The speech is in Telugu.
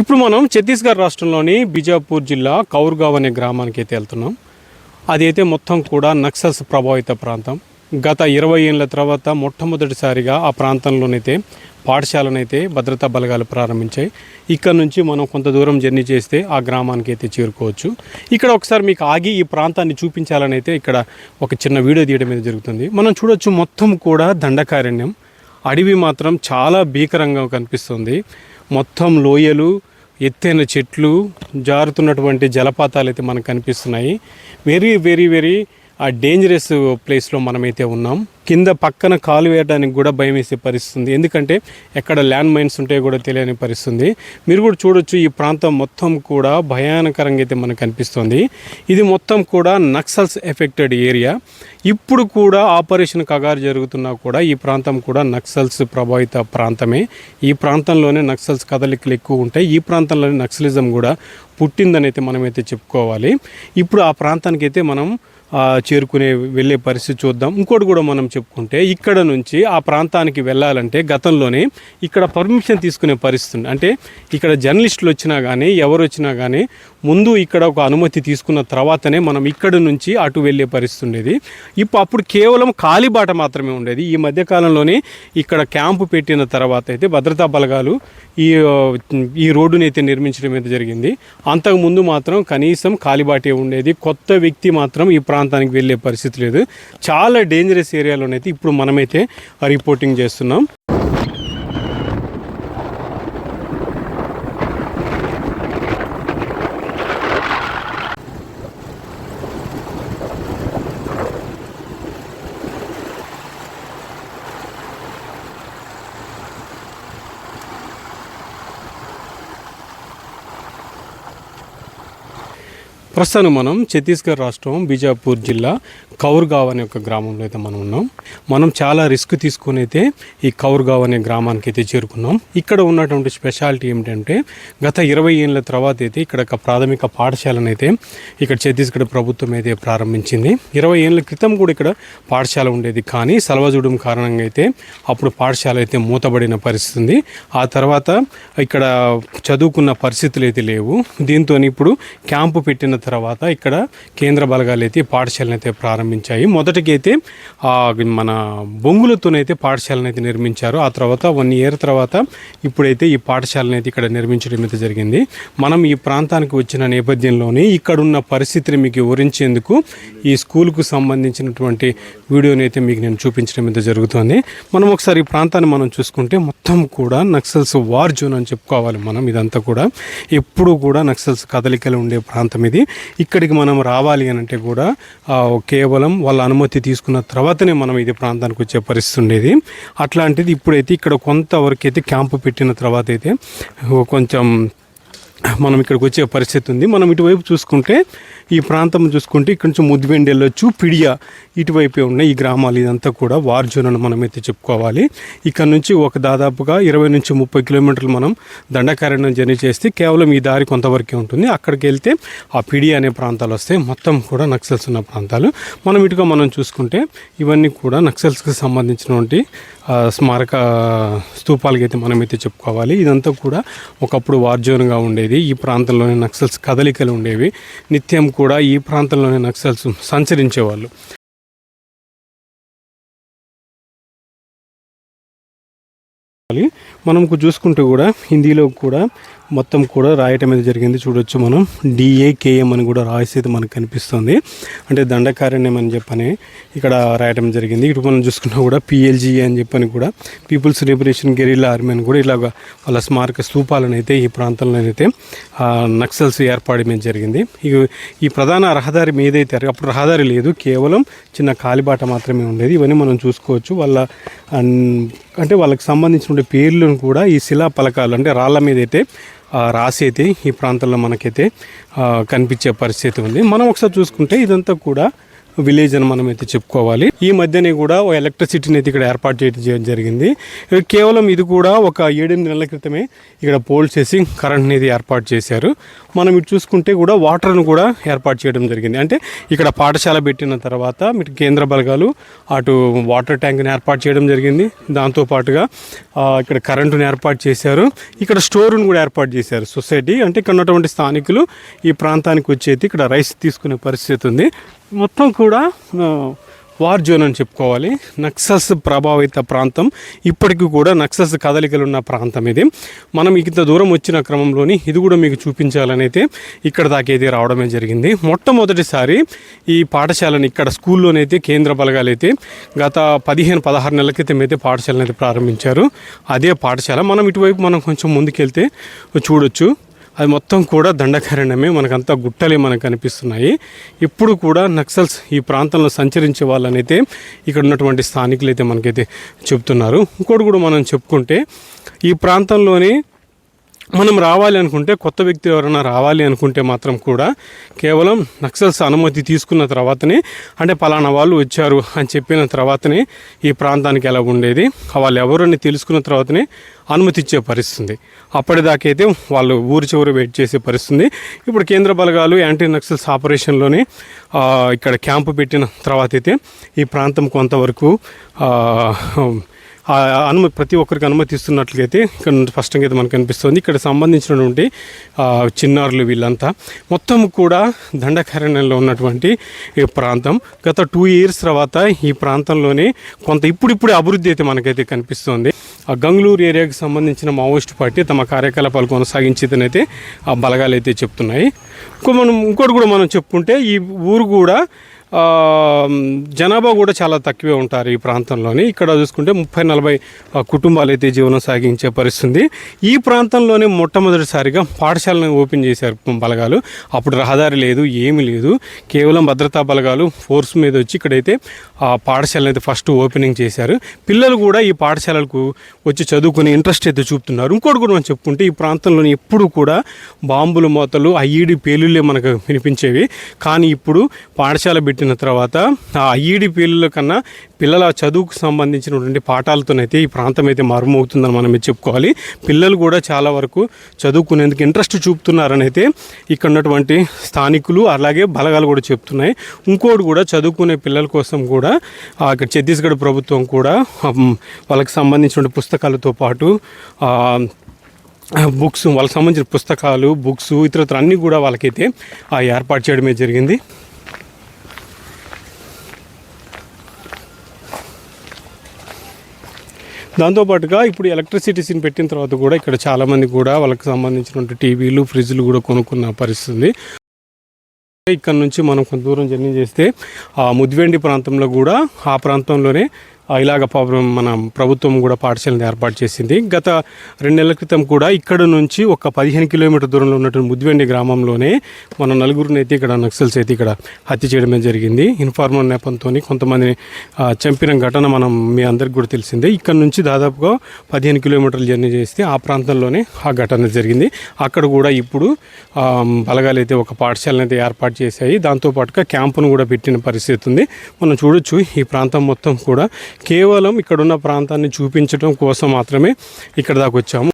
ఇప్పుడు మనం ఛత్తీస్గఢ్ రాష్ట్రంలోని బిజాపూర్ జిల్లా కౌర్గావ్ అనే గ్రామానికి అయితే వెళ్తున్నాం. అదైతే మొత్తం కూడా నక్సల్స్ ప్రభావిత ప్రాంతం. గత ఇరవై ఏళ్ళ తర్వాత మొట్టమొదటిసారిగా ఆ ప్రాంతంలోనైతే పాఠశాలనైతే భద్రతా బలగాలు ప్రారంభించాయి. ఇక్కడ నుంచి మనం కొంత దూరం జర్నీ చేస్తే ఆ గ్రామానికి అయితే చేరుకోవచ్చు. ఇక్కడ ఒకసారి మీకు ఆగి ఈ ప్రాంతాన్ని చూపించాలని అయితే ఇక్కడ ఒక చిన్న వీడియో తీయడం మీద జరుగుతుంది. మనం చూడొచ్చు మొత్తం కూడా దండకారణ్యం. అడవి మాత్రం చాలా భీకరంగా కనిపిస్తుంది. మొత్తం లోయలు ఎత్తైన చెట్లు జారుతున్నటువంటి జలపాతాలు అయితే మనకు కనిపిస్తున్నాయి. Very very very uh dangerous ప్లేస్లో మనమైతే ఉన్నాం. కింద పక్కన కాలు వేయడానికి కూడా భయం వేసే పరిస్థితుంది. ఎందుకంటే ఎక్కడ ల్యాండ్ మైన్స్ ఉంటాయో కూడా తెలియని పరిస్థితుంది. మీరు కూడా చూడొచ్చు ఈ ప్రాంతం మొత్తం కూడా భయానకరంగా అయితే మనకు కనిపిస్తుంది ఇది మొత్తం కూడా నక్సల్స్ ఎఫెక్టెడ్ ఏరియా ఇప్పుడు కూడా ఆపరేషన్ కగారు జరుగుతున్నా కూడా ఈ ప్రాంతం కూడా నక్సల్స్ ప్రభావిత ప్రాంతమే. ఈ ప్రాంతంలోనే నక్సల్స్ కదలికలు ఎక్కువ ఉంటాయి. ఈ ప్రాంతంలోనే నక్సలిజం కూడా పుట్టిందని అయితే మనమైతే చెప్పుకోవాలి. ఇప్పుడు ఆ ప్రాంతానికి అయితే మనం చేరుకునే వెళ్ళే పరిస్థితి చూద్దాం. ఇంకోటి కూడా మనం చెప్పుకుంటే ఇక్కడ నుంచి ఆ ప్రాంతానికి వెళ్ళాలంటే గతంలోనే ఇక్కడ పర్మిషన్ తీసుకునే పరిస్థితి అంటే ఇక్కడ జర్నలిస్టులు వచ్చినా కానీ ఎవరు వచ్చినా కానీ ముందు ఇక్కడ ఒక అనుమతి తీసుకున్న తర్వాతనే మనం ఇక్కడ నుంచి అటు వెళ్ళే పరిస్థితి ఉండేది. ఇప్పుడు అప్పుడు కేవలం కాలిబాట మాత్రమే ఉండేది. ఈ మధ్యకాలంలోనే ఇక్కడ క్యాంపు పెట్టిన తర్వాత అయితే భద్రతా బలగాలు ఈ ఈ రోడ్డుని అయితే నిర్మించడం అయితే జరిగింది. అంతకుముందు మాత్రం కనీసం కాలిబాటే ఉండేది. కొత్త వ్యక్తి మాత్రం ఈ ప్రాంతానికి వెళ్ళే పరిస్థితి లేదు. చాలా డేంజరస్ ఏరియాలోనైతే ఇప్పుడు మనమైతే రిపోర్టింగ్ చేస్తున్నాం. ప్రస్తుతం మనం ఛత్తీస్గఢ్ రాష్ట్రం బీజాపూర్ జిల్లా కౌర్గావ్ అనే ఒక గ్రామంలో అయితే మనం ఉన్నాం. మనం చాలా రిస్క్ తీసుకొని అయితే ఈ కౌర్గావ్ అనే గ్రామానికి అయితే చేరుకున్నాం. ఇక్కడ ఉన్నటువంటి స్పెషాలిటీ ఏమిటంటే గత ఇరవై ఏళ్ళ తర్వాత అయితే ఇక్కడ ఒక ప్రాథమిక పాఠశాలను అయితే ఇక్కడ ఛత్తీస్గఢ్ ప్రభుత్వం అయితే ప్రారంభించింది. ఇరవై ఏళ్ళ క్రితం కూడా ఇక్కడ పాఠశాల ఉండేది. కానీ సలవజూడం కారణంగా అయితే అప్పుడు పాఠశాల అయితే మూతబడిన పరిస్థితి ఉంది. ఆ తర్వాత ఇక్కడ చదువుకున్న పరిస్థితులు అయితే లేవు. దీంతో ఇప్పుడు క్యాంపు పెట్టిన తర్వాత ఇక్కడ కేంద్ర బలగాలు అయితే ఈ పాఠశాలను అయితే ప్రారంభించాయి. మొదటికి అయితే మన బొంగులతోనైతే పాఠశాలను అయితే నిర్మించారు. ఆ తర్వాత వన్ ఇయర్ తర్వాత ఇప్పుడైతే ఈ పాఠశాలను అయితే ఇక్కడ నిర్మించడం అయితే జరిగింది. మనం ఈ ప్రాంతానికి వచ్చిన నేపథ్యంలోనే ఇక్కడున్న పరిస్థితిని మీకు వివరించేందుకు ఈ స్కూల్కు సంబంధించినటువంటి వీడియోని అయితే మీకు నేను చూపించడం అయితే జరుగుతుంది. మనం ఒకసారి ఈ ప్రాంతాన్ని మనం చూసుకుంటే మొత్తం కూడా నక్సల్స్ వార్ జోన్ అని చెప్పుకోవాలి మనం ఇదంతా కూడా. ఎప్పుడూ కూడా నక్సల్స్ కదలికలు ఉండే ప్రాంతం ఇది. ఇక్కడికి మనం రావాలి అని అంటే కూడా కేవలం వాళ్ళ అనుమతి తీసుకున్న తర్వాతనే మనం ఇది ప్రాంతానికి వచ్చే పరిస్థితి ఉండేది. అట్లాంటిది ఇప్పుడైతే ఇక్కడ కొంతవరకు అయితే క్యాంపు పెట్టిన తర్వాత అయితే కొంచెం మనం ఇక్కడికి వచ్చే పరిస్థితి ఉంది. మనం ఇటువైపు చూసుకుంటే ఈ ప్రాంతం చూసుకుంటే ఇక్కడ నుంచి ముద్దువెండి వెళ్ళొచ్చు పిడియా ఇటువైపే ఉన్న ఈ గ్రామాలు ఇదంతా కూడా వార్ జోన్ అని మనమైతే చెప్పుకోవాలి. ఇక్కడ నుంచి ఒక దాదాపుగా ఇరవై నుంచి ముప్పై కిలోమీటర్లు మనం దండకారణ్యం జర్నీ చేస్తే కేవలం ఈ దారి కొంతవరకే ఉంటుంది. అక్కడికి వెళ్తే ఆ పిడియా అనే ప్రాంతాలు వస్తాయి. మొత్తం కూడా నక్సల్స్ ఉన్న ప్రాంతాలు. మనం ఇటుగా మనం చూసుకుంటే ఇవన్నీ కూడా నక్సల్స్కి సంబంధించినటువంటి స్మారక స్తూపాలకి అయితే మనమైతే చెప్పుకోవాలి. ఇదంతా కూడా ఒకప్పుడు వార్జోన్గా ఉండేది. ఈ ప్రాంతంలోనే నక్సల్స్ కదలికలు ఉండేవి. నిత్యం కూడా ఈ ప్రాంతంలోనే నక్సల్స్ సంచరించేవాళ్ళు. మనం చూసుకుంటే కూడా హిందీలో కూడా మొత్తం కూడా రాయటం అనేది జరిగింది. చూడొచ్చు మనం. డిఏకేఎం అని కూడా రాసేది మనకు కనిపిస్తుంది. అంటే దండకారణ్యం అని చెప్పని ఇక్కడ రాయటం జరిగింది. ఇటు మనం చూసుకున్నా కూడా పిఎల్జీ అని చెప్పని కూడా పీపుల్స్ లిబరేషన్ గెరిల్లా ఆర్మీ అని కూడా ఇలాగ వాళ్ళ స్మారక స్తూపాలను అయితే ఈ ప్రాంతంలో అయితే నక్సల్స్ ఏర్పాటు జరిగింది. ఇక ఈ ప్రధాన రహదారి మీదైతే అప్పుడు రహదారి లేదు. కేవలం చిన్న కాలిబాట మాత్రమే ఉండేది. ఇవన్నీ మనం చూసుకోవచ్చు. వాళ్ళ అన్- అంటే వాళ్ళకి సంబంధించిన పేర్లను కూడా ఈ శిలా పలకాలు అంటే రాళ్ళ మీద అయితే రాసి అయితే ఈ ప్రాంతంలో మనకైతే కనిపించే పరిస్థితి ఉంది. మనం ఒకసారి చూసుకుంటే ఇదంతా కూడా విలేజ్ అని మనం అయితే చెప్పుకోవాలి. ఈ మధ్యనే కూడా ఒక ఎలక్ట్రిసిటీని అయితే ఇక్కడ ఏర్పాటు చేయడం జరిగింది. కేవలం ఇది కూడా ఒక ఏడెనిమిది నెలల క్రితమే ఇక్కడ పోల్ చేసి కరెంట్ అనేది ఏర్పాటు చేశారు. మనం ఇటు చూసుకుంటే కూడా వాటర్ను కూడా ఏర్పాటు చేయడం జరిగింది. అంటే ఇక్కడ పాఠశాల పెట్టిన తర్వాత మీరు కేంద్ర బలగాలు అటు వాటర్ ట్యాంక్ని ఏర్పాటు చేయడం జరిగింది. దాంతో పాటుగా ఇక్కడ కరెంటును ఏర్పాటు చేశారు. ఇక్కడ స్టోర్ను కూడా ఏర్పాటు చేశారు సొసైటీ. అంటే ఇక్కడ ఉన్నటువంటి స్థానికులు ఈ ప్రాంతానికి వచ్చేది ఇక్కడ రైస్ తీసుకునే పరిస్థితి ఉంది. మొత్తం కూడా వార్ జోన్ అని చెప్పుకోవాలి. నక్సల్స్ ప్రభావిత ప్రాంతం. ఇప్పటికీ కూడా నక్సల్స్ కదలికలు ఉన్న ప్రాంతం ఇది. మనం ఇంత దూరం వచ్చిన క్రమంలోని ఇది కూడా మీకు చూపించాలని అయితే ఇక్కడ దాకైతే రావడమే జరిగింది. మొట్టమొదటిసారి ఈ పాఠశాలను ఇక్కడ స్కూల్లోనైతే కేంద్ర బలగాలైతే అయితే గత పదిహేను పదహారు నెలల క్రితం అయితే పాఠశాలను అయితే ప్రారంభించారు. అదే పాఠశాల. మనం ఇటువైపు మనం కొంచెం ముందుకెళ్తే చూడొచ్చు. అది మొత్తం కూడా దండకారణ్యమే మనకంతా గుట్టలే మనకు కనిపిస్తున్నాయి ఇప్పుడు కూడా నక్సల్స్ ఈ ప్రాంతంలో సంచరించే వాళ్ళనైతే ఇక్కడ ఉన్నటువంటి స్థానికులు అయితే మనకైతే చెప్తున్నారు. ఇంకోటి కూడా మనం చెప్పుకుంటే ఈ ప్రాంతంలోని మనం రావాలి అనుకుంటే కొత్త వ్యక్తి ఎవరైనా రావాలి అనుకుంటే మాత్రం కూడా కేవలం నక్సల్స్ అనుమతి తీసుకున్న తర్వాతనే అంటే పలానా వాళ్ళు వచ్చారు అని చెప్పిన తర్వాతనే ఈ ప్రాంతానికి ఎలా ఉండేది. వాళ్ళు ఎవరని తెలుసుకున్న తర్వాతనే అనుమతిచ్చే పరిస్థితుంది. అప్పటిదాకైతే వాళ్ళు ఊరి చివరి వెయిట్ చేసే పరిస్థితి ఇప్పుడు కేంద్ర బలగాలు యాంటీ నక్సల్స్ ఆపరేషన్లోనే ఇక్కడ క్యాంపు పెట్టిన తర్వాత అయితే ఈ ప్రాంతం కొంతవరకు అనుమతి ప్రతి ఒక్కరికి అనుమతిస్తున్నట్లయితే ఇక్కడ స్పష్టంగా అయితే మనకు అనిపిస్తుంది ఇక్కడ సంబంధించినటువంటి చిన్నారులు వీళ్ళంతా మొత్తం కూడా దండకారణ్యంలో ఉన్నటువంటి ఈ ప్రాంతం. గత టూ ఇయర్స్ తర్వాత ఈ ప్రాంతంలోనే కొంత ఇప్పుడిప్పుడే అభివృద్ధి అయితే మనకైతే కనిపిస్తుంది. ఆ గంగళూరు ఏరియాకి సంబంధించిన మావోయిస్ట్ పార్టీ తమ కార్యకలాపాలు కొనసాగించేదనైతే ఆ బలగాలు అయితే చెప్తున్నాయి. ఇంకో మనం ఇంకోటి కూడా మనం చెప్పుకుంటే ఈ ఊరు కూడా జనాభా కూడా చాలా తక్కువే ఉంటారు ఈ ప్రాంతంలోని. ఇక్కడ చూసుకుంటే ముప్పై నలభై కుటుంబాలు అయితే జీవనం సాగించే పరిస్థితి ఈ ప్రాంతంలోనే మొట్టమొదటిసారిగా పాఠశాలను ఓపెన్ చేశారు బలగాలు. అప్పుడు రహదారి లేదు ఏమీ లేదు. కేవలం భద్రతా బలగాలు ఫోర్స్ మీద వచ్చి ఇక్కడైతే ఆ పాఠశాలను అయితే ఫస్ట్ ఓపెనింగ్ చేశారు. పిల్లలు కూడా ఈ పాఠశాలలకు వచ్చి చదువుకునే ఇంట్రెస్ట్ అయితే చూపుతున్నారు. ఇంకోటి కూడా మనం చెప్పుకుంటే ఈ ప్రాంతంలోని ఎప్పుడు కూడా బాంబులు మోతలు ఐఈడి పేలుళ్ళే మనకు వినిపించేవి. కానీ ఇప్పుడు పాఠశాల పెట్టిన తర్వాత ఆ ఐఈడి పిల్లల కన్నా పిల్లల చదువుకు సంబంధించినటువంటి పాఠాలతోనైతే ఈ ప్రాంతం అయితే మారుమవుతుందని మనం చెప్పుకోవాలి. పిల్లలు కూడా చాలా వరకు చదువుకునేందుకు ఇంట్రెస్ట్ చూపుతున్నారని అయితే ఇక్కడ ఉన్నటువంటి స్థానికులు అలాగే బలగాలు కూడా చెప్తున్నాయి. ఇంకోటి కూడా చదువుకునే పిల్లల కోసం కూడా ఇక్కడ ఛత్తీస్గఢ్ ప్రభుత్వం కూడా వాళ్ళకి సంబంధించిన పుస్తకాలతో పాటు బుక్స్ వాళ్ళకి సంబంధించిన పుస్తకాలు బుక్స్ ఇతరత్ర అన్నీ కూడా వాళ్ళకైతే ఆ ఏర్పాటు చేయడమే జరిగింది. దాంతోపాటుగా ఇప్పుడు ఎలక్ట్రిసిటీస్ని పెట్టిన తర్వాత కూడా ఇక్కడ చాలామంది కూడా వాళ్ళకి సంబంధించినటువంటి టీవీలు ఫ్రిడ్జ్లు కూడా కొనుక్కున్న పరిస్థితి ఉంది ఇక్కడ నుంచి మనం కొంత దూరం జర్నీ చేస్తే ఆ ముద్దివెండి ప్రాంతంలో కూడా ఆ ప్రాంతంలోనే ఇలాగ మన ప్రభుత్వం కూడా పాఠశాలను ఏర్పాటు చేసింది. గత రెండు నెలల క్రితం కూడా ఇక్కడ నుంచి ఒక పదిహేను కిలోమీటర్ దూరంలో ఉన్నటువంటి ముద్దివెండి గ్రామంలోనే మన నలుగురిని అయితే ఇక్కడ నక్సల్స్ అయితే ఇక్కడ హత్య చేయడమే జరిగింది. ఇన్ఫార్మర్ నేపంతో కొంతమందిని చంపిన ఘటన మనం మీ అందరికి కూడా తెలిసిందే. ఇక్కడ నుంచి దాదాపుగా పదిహేను కిలోమీటర్లు జర్నీ చేస్తే ఆ ప్రాంతంలోనే ఆ ఘటన జరిగింది. అక్కడ కూడా ఇప్పుడు బలగాలైతే ఒక పాఠశాలను అయితే ఏర్పాటు చేశాయి. దాంతోపాటుగా క్యాంపును కూడా పెట్టిన పరిస్థితి ఉంది. మనం చూడొచ్చు ఈ ప్రాంతం మొత్తం కూడా కేవలం ఇక్కడున్న ప్రాంతాన్ని చూపించడం కోసం మాత్రమే ఇక్కడ దాకా వచ్చాము.